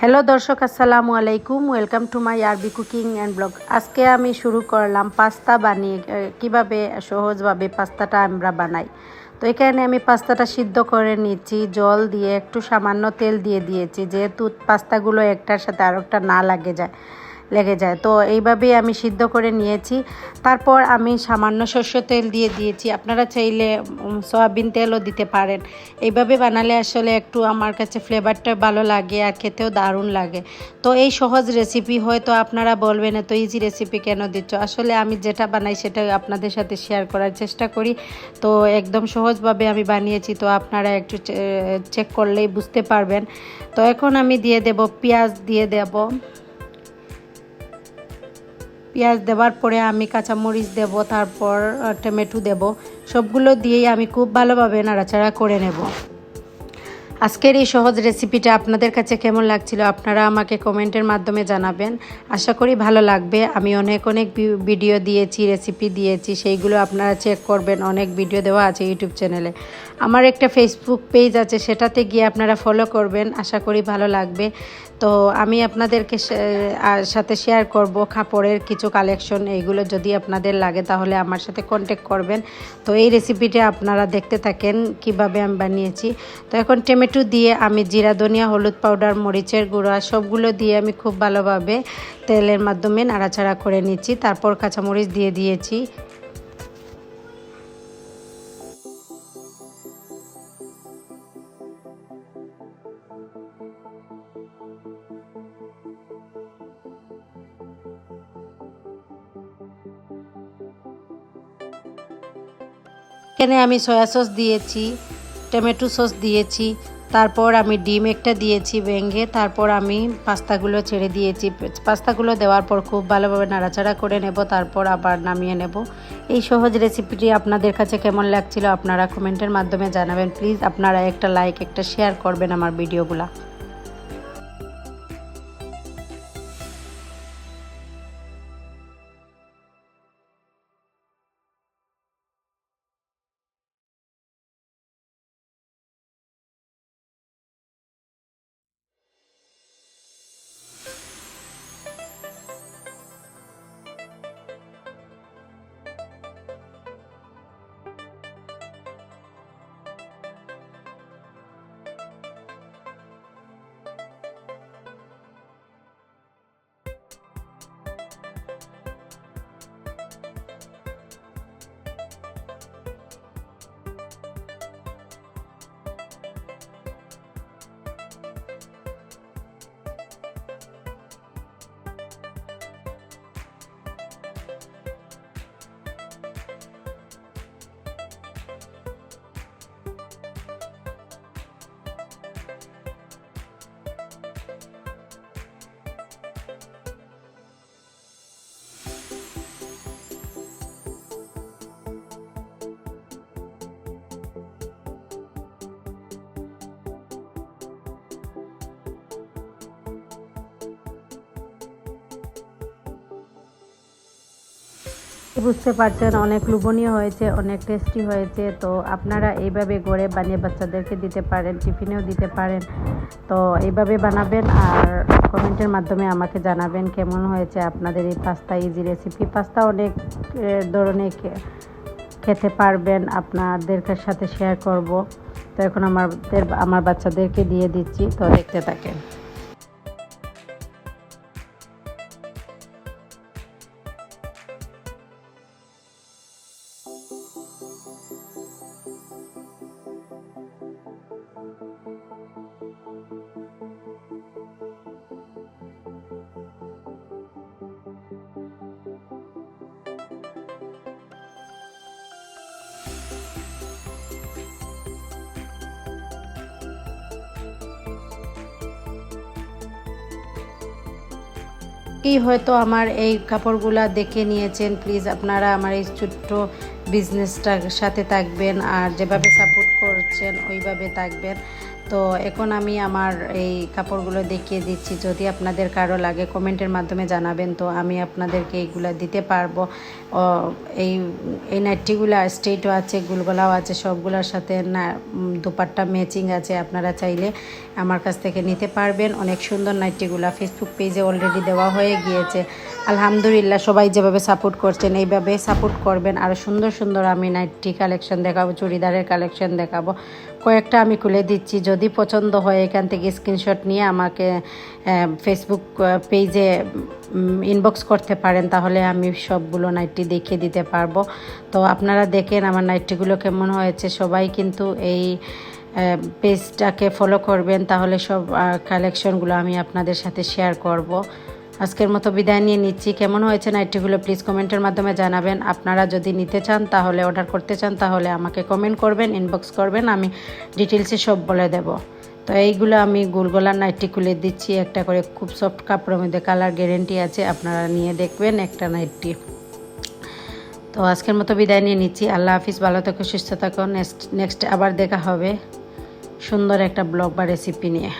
Hello দর্শক, আসসালামু আলাইকুম। ওয়েলকাম টু মাই আরবি কুকিং অ্যান্ড ব্লগ আজকে আমি শুরু করলাম পাস্তা বানিয়ে কীভাবে সহজভাবে পাস্তাটা আমরা বানাই। তো এখানে আমি পাস্তাটা সিদ্ধ করে নিচ্ছি, জল দিয়ে একটু সামান্য তেল দিয়ে দিয়েছি, যেহেতু পাস্তাগুলো একটার সাথে আরেকটা না লাগে যায়। লেগে যায়। তো এইভাবেই আমি সিদ্ধ করে নিয়েছি। তারপর আমি সামান্য শস্য তেল দিয়ে দিয়েছি। আপনারা চাইলে সয়াবিন তেলও দিতে পারেন। এইভাবে বানালে আসলে একটু আমার কাছে ফ্লেভারটা ভালো লাগে আর খেতেও দারুণ লাগে। তো এই সহজ রেসিপি হয়তো আপনারা বলবেন, এত ইজি রেসিপি কেন দিচ্ছ? আসলে আমি যেটা বানাই সেটা আপনাদের সাথে শেয়ার করার চেষ্টা করি। তো একদম সহজভাবে আমি বানিয়েছি। তো আপনারা একটু চেক করলেই বুঝতে পারবেন। তো এখন আমি দিয়ে দেব, পেঁয়াজ দিয়ে দেব। পেঁয়াজ দেওয়ার পরে আমি কাঁচামরিচ দেব, তারপর টমেটো দেব। সবগুলো দিয়েই আমি খুব ভালোভাবে নাড়াচাড়া করে নেব। আজকের এই সহজ রেসিপিটা আপনাদের কাছে কেমন লাগছিল আপনারা আমাকে কমেন্টের মাধ্যমে জানাবেন। আশা করি ভালো লাগবে। আমি অনেক অনেক ভিডিও দিয়েছি, রেসিপি দিয়েছি, সেইগুলো আপনারা চেক করবেন। অনেক ভিডিও দেওয়া আছে ইউটিউব চ্যানেলে। আমার একটা ফেসবুক পেজ আছে, সেটাতে গিয়ে আপনারা ফলো করবেন। আশা করি ভালো লাগবে। তো আমি আপনাদেরকে সাথে শেয়ার করব কাপড়ের কিছু কালেকশন এইগুলো যদি আপনাদের লাগে তাহলে আমার সাথে কন্ট্যাক্ট করবেন। তো এই রেসিপিটা আপনারা দেখতে থাকেন কীভাবে আমি বানিয়েছি। তো এখন টমেটো দিয়ে আমি জিরা, ধনিয়া, হলুদ পাউডার মরিচের গুঁড়া সবগুলো দিয়ে আমি খুব ভালোভাবে তেলের মাধ্যমে নাড়াচাড়া করে নিচ্ছি। তারপর কাঁচামরিচ দিয়ে দিয়েছি। এখানে আমি সয়া সস দিয়েছি টমেটো সস দিয়েছি, তারপর আমি ডিম একটা দিয়েছি ভেঙে, তারপর আমি পাস্তাগুলো ছেড়ে দিয়েছি। পাস্তাগুলো দেওয়ার পর খুব ভালোভাবে নাড়াচাড়া করে নেব, তারপর আবার নামিয়ে নেব। এই সহজ রেসিপিটি আপনাদের কাছে কেমন লাগছিল আপনারা কমেন্টের মাধ্যমে জানাবেন। প্লিজ আপনারা একটা লাইক একটা শেয়ার করবেন আমার ভিডিওগুলা বুঝতে পারছেন, অনেক লোভনীয় হয়েছে, অনেক টেস্টি হয়েছে। তো আপনারা এইভাবে গড়ে বানিয়ে বাচ্চাদেরকে দিতে পারেন, টিফিনেও দিতে পারেন। তো এইভাবে বানাবেন আর কমেন্টের মাধ্যমে আমাকে জানাবেন কেমন হয়েছে আপনাদের এই পাস্তা ইজি রেসিপি পাস্তা অনেক ধরনের খেতে পারবেন, আপনাদের সাথে শেয়ার করব। তো এখন আমাদের, আমার বাচ্চাদেরকে দিয়ে দিচ্ছি। তো দেখতে থাকেন। কি হয়তো আমার এই কাপড়গুলা দেখে নিয়েছেন। প্লিজ আপনারা আমার এই ছোট্ট বিজনেসটার সাথে থাকবেন আর যেভাবে সাপোর্ট করছেন, ওইভাবে থাকবেন। তো এখন আমি আমার এই কাপড়গুলো দেখিয়ে দিচ্ছি। যদি আপনাদের কারও লাগে, কমেন্টের মাধ্যমে জানাবেন। তো আমি আপনাদেরকে এইগুলো দিতে পারব। এই এই নাইটিগুলো স্ট্রেটও আছে, গুলগোলাও আছে, সবগুলোর সাথে না দুপাট্টা ম্যাচিং আছে। আপনারা চাইলে আমার কাছ থেকে নিতে পারবেন। অনেক সুন্দর নাইটিগুলো। ফেসবুক পেজে অলরেডি দেওয়া হয়ে গিয়েছে। আলহামদুলিল্লাহ, সবাই যেভাবে সাপোর্ট করছেন, এইভাবে সাপোর্ট করবেন। আরও সুন্দর সুন্দর আমি নাইটি কালেকশন দেখাবো, চুড়িদারের কালেকশন দেখাবো। কয়েকটা আমি খুলে দিচ্ছি, যদি পছন্দ হয় এখান থেকে স্ক্রিনশট নিয়ে আমাকে ফেসবুক পেজে ইনবক্স করতে পারেন, তাহলে আমি সবগুলো নাইটি দেখিয়ে দিতে পারব। তো আপনারা দেখেন আমার নাইটিগুলো কেমন হয়েছে, সবাই কিন্তু এই পেজটাকে ফলো করবেন, তাহলে সব কালেকশনগুলো আমি আপনাদের সাথে শেয়ার করব। আজকের মতো বিদায় নিয়ে নিচ্ছি। কেমন হয়েছে নাইটিগুলো প্লিজ কমেন্টের মাধ্যমে জানাবেন। আপনারা যদি নিতে চান, তাহলে অর্ডার করতে চান, তাহলে আমাকে কমেন্ট করবেন ইনবক্স করবেন, আমি ডিটেলসে সব বলে দেব। তো এইগুলো আমি গোলগোলার নাইটি খুলে দিচ্ছি, একটা করে খুব সফট কাপড়ের মধ্যে কালার গ্যারেন্টি আছে, আপনারা নিয়ে দেখবেন একটা নাইটটি তো আজকের মতো বিদায় নিয়ে নিচ্ছি। আল্লাহ হাফিজ, ভালো থাকো, সুস্থ থাকো। নেক্সট নেক্সট আবার দেখা হবে। সুন্দর একটা ব্লগ বা রেসিপি নিয়ে।